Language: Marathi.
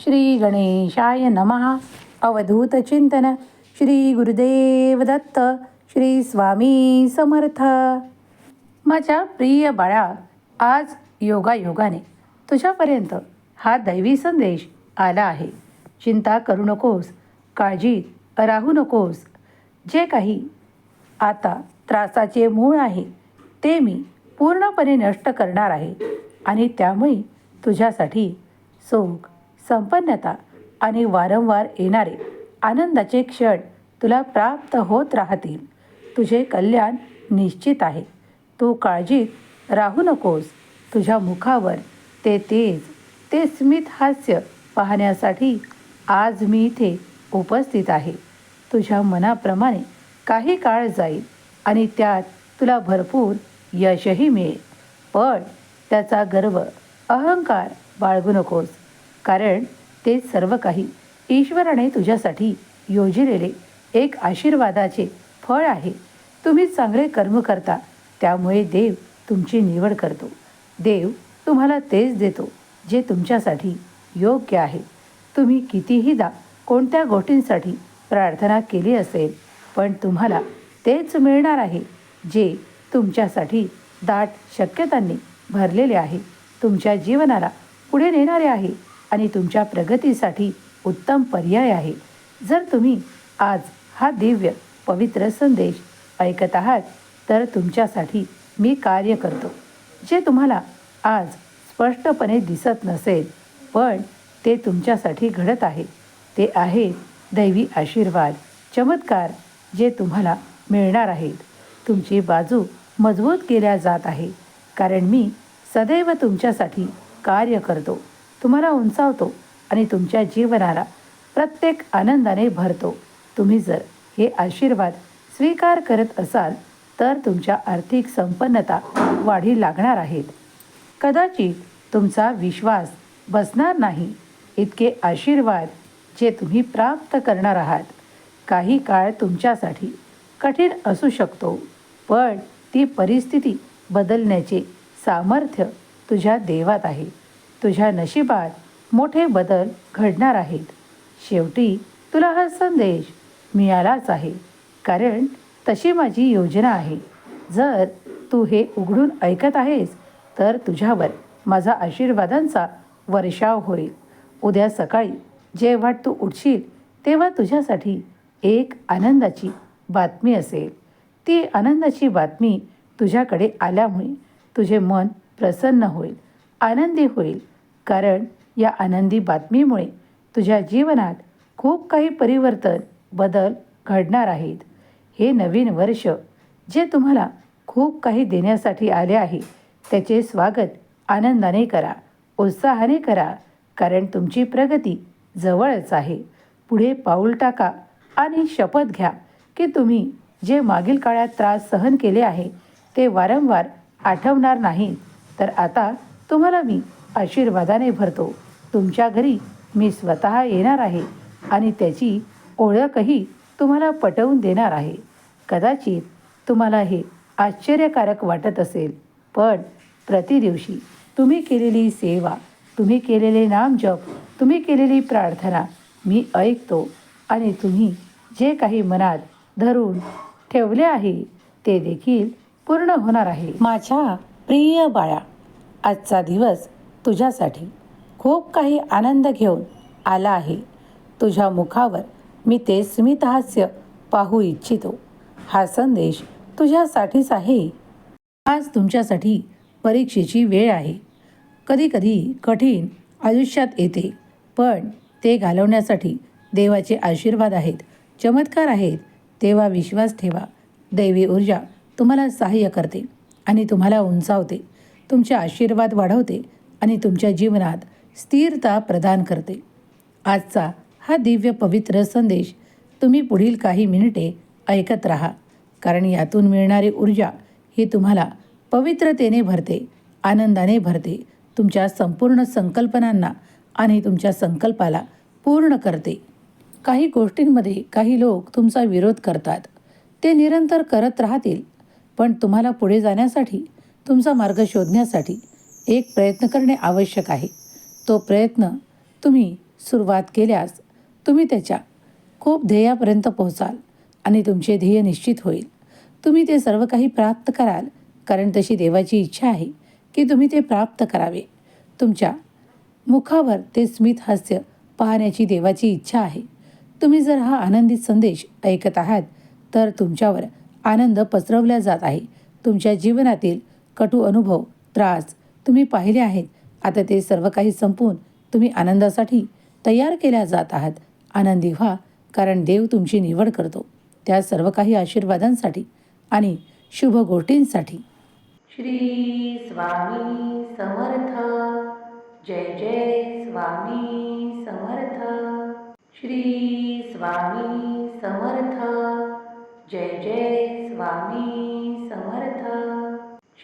श्री गणेशाय नमः। अवधूत चिंतन। श्री गुरुदेव दत्त। श्री स्वामी समर्थ। माझ्या प्रिय बाळा आज योगायोगाने तुझ्यापर्यंत हा दैवी संदेश आला आहे. चिंता करू नकोस काळजीत राहू नकोस. जे काही आता त्रासाचे मूळ आहे ते मी पूर्णपणे नष्ट करणार आहे आणि त्यामुळे तुझ्यासाठी सुख संपन्नता आणि वारंवार येणारे आनंदाचे क्षण तुला प्राप्त होत राहतील. तुझे कल्याण निश्चित आहे. तू काळजीत राहू नकोस. तुझ्या मुखावर ते तेज ते स्मित हास्य पाहण्यासाठी आज मी इथे उपस्थित आहे. तुझ्या मनाप्रमाणे काही काळ जाईल आणि त्यात तुला भरपूर यशही मिळेल. पण त्याचा गर्व अहंकार बाळगू नकोस. कारण ते सर्व काही ईश्वराने तुझ्यासाठी योजिलेले एक आशीर्वादाचे फळ आहे. तुम्ही चांगले कर्म करता त्यामुळे देव तुमची निवड करतो. देव तुम्हाला तेच देतो जे तुमच्यासाठी योग्य आहे. तुम्ही कितीहीदा कोणत्या गोष्टींसाठी प्रार्थना केली असेल पण तुम्हाला तेच मिळणार आहे जे तुमच्यासाठी दाट शक्यतांनी भरलेले आहे. तुमच्या जीवनाला पुढे नेणारे आहे. आणि तुमच्या प्रगतीसाठी उत्तम पर्याय आहे. जर तुम्ही आज हा दिव्य पवित्र संदेश ऐकत आहात तर तुमच्यासाठी मी कार्य करतो. जे तुम्हाला आज स्पष्टपणे दिसत नसेल पण ते तुमच्यासाठी घडत आहे. ते आहे दैवी आशीर्वाद चमत्कार जे तुम्हाला मिळणार आहेत. तुमची बाजू मजबूत केल्या जात आहे कारण मी सदैव तुमच्यासाठी कार्य करतो. तुम्हाला उंचावतो आणि तुमच्या जीवनाला प्रत्येक आनंदाने भरतो. तुम्ही जर हे आशीर्वाद स्वीकार करत असाल तर तुमच्या आर्थिक संपन्नता वाढी लागणार आहेत कदाचित तुमचा विश्वास बसणार नाही. इतके आशीर्वाद जे तुम्ही प्राप्त करणार आहात काही काळ तुमच्यासाठी कठीण असू शकतो पण ती परिस्थिती बदलण्याचे सामर्थ्य तुझ्या देवात आहे. तुझ्या नशिबात मोठे बदल घडणार आहेत. शेवटी तुला हा संदेश मिळालाच आहे. कारण तशी माझी योजना आहे. जर तू हे उघडून ऐकत आहेस तर तुझ्यावर माझा आशीर्वादांचा वर्षाव होईल. उद्या सकाळी जेव्हा तू उठशील तेव्हा तुझ्यासाठी एक आनंदाची बातमी असेल. ती आनंदाची बातमी तुझ्याकडे आल्यामुळे तुझे मन प्रसन्न होईल. आनंदी होईल. कारण या आनंदी बातमीमुळे तुझ्या जीवनात खूप काही परिवर्तन बदल घडणार आहेत. हे नवीन वर्ष जे तुम्हाला खूप काही देण्यासाठी आले आहे त्याचे स्वागत आनंदाने करा उत्साहाने करा कारण तुमची प्रगती जवळच आहे. पुढे पाऊल टाका आणि शपथ घ्या की तुम्ही जे मागील काळात त्रास सहन केले आहे ते वारंवार आठवणार नाही. तर आता तुम्हाला मी आशीर्वादाने भरतो. तुमच्या घरी मी स्वतः येणार आहे आणि त्याची ओळखही तुम्हाला पटवून देणार आहे. कदाचित तुम्हाला हे आश्चर्यकारक वाटत असेल पण प्रतिदिवशी तुम्ही केलेली सेवा तुम्ही केलेले नामजप तुम्ही केलेली प्रार्थना मी ऐकतो आणि तुम्ही जे काही मनात धरून ठेवले आहे ते देखील पूर्ण होणार आहे. माझ्या प्रिय बाळा आजचा दिवस तुझ्यासाठी खूप काही आनंद घेऊन आला आहे. तुझ्या मुखावर मी ते स्मितहास्य पाहू इच्छितो. हा संदेश तुझ्यासाठीच आहे. आज तुमच्यासाठी परीक्षेची वेळ आहे. कधीकधी कठीण आयुष्यात येते पण ते घालवण्यासाठी देवाचे आशीर्वाद आहेत चमत्कार आहेत. तेव्हा विश्वास ठेवा. दैवी ऊर्जा तुम्हाला सहाय्य करते आणि तुम्हाला उंचावते. तुमचे आशीर्वाद वाढवते आणि तुमच्या जीवनात स्थिरता प्रदान करते. आजचा हा दिव्य पवित्र संदेश तुम्ही पुढील काही मिनिटे ऐकत राहा कारण यातून मिळणारी ऊर्जा ही तुम्हाला पवित्रतेने भरते आनंदाने भरते तुमच्या संपूर्ण संकल्पनांना आणि तुमच्या संकल्पाला पूर्ण करते. काही गोष्टींमध्ये काही लोक तुमचा विरोध करतात. ते निरंतर करत राहतील पण तुम्हाला पुढे जाण्यासाठी तुमचा मार्ग शोधण्यासाठी एक प्रयत्न करणे आवश्यक आहे. तो प्रयत्न तुम्ही सुरुवात केल्यास तुम्ही त्याच्या खूप ध्येयापर्यंत पोहोचाल आणि तुमचे ध्येय निश्चित होईल. तुम्ही ते सर्व काही प्राप्त कराल कारण तशी देवाची इच्छा आहे की तुम्ही ते प्राप्त करावे. तुमच्या मुखावर ते स्मित हास्य पाहण्याची देवाची इच्छा आहे. तुम्ही जर हा आनंदित संदेश ऐकत आहात तर तुमच्यावर आनंद पसरवला जात आहे. तुमच्या जीवनातील कटू अनुभव त्रास तुम्ही पाहिले आहेत. आता ते सर्व काही संपून तुम्ही आनंदासाठी तयार केल्या जात आहात. आनंदी व्हा कारण देव तुमची निवड करतो. त्या सर्व काही आशीर्वादांसाठी आणि शुभ गोष्टींसाठी. श्री स्वामी समर्थ. जय जय स्वामी समर्थ. श्री स्वामी समर्थ. जय जय स्वामी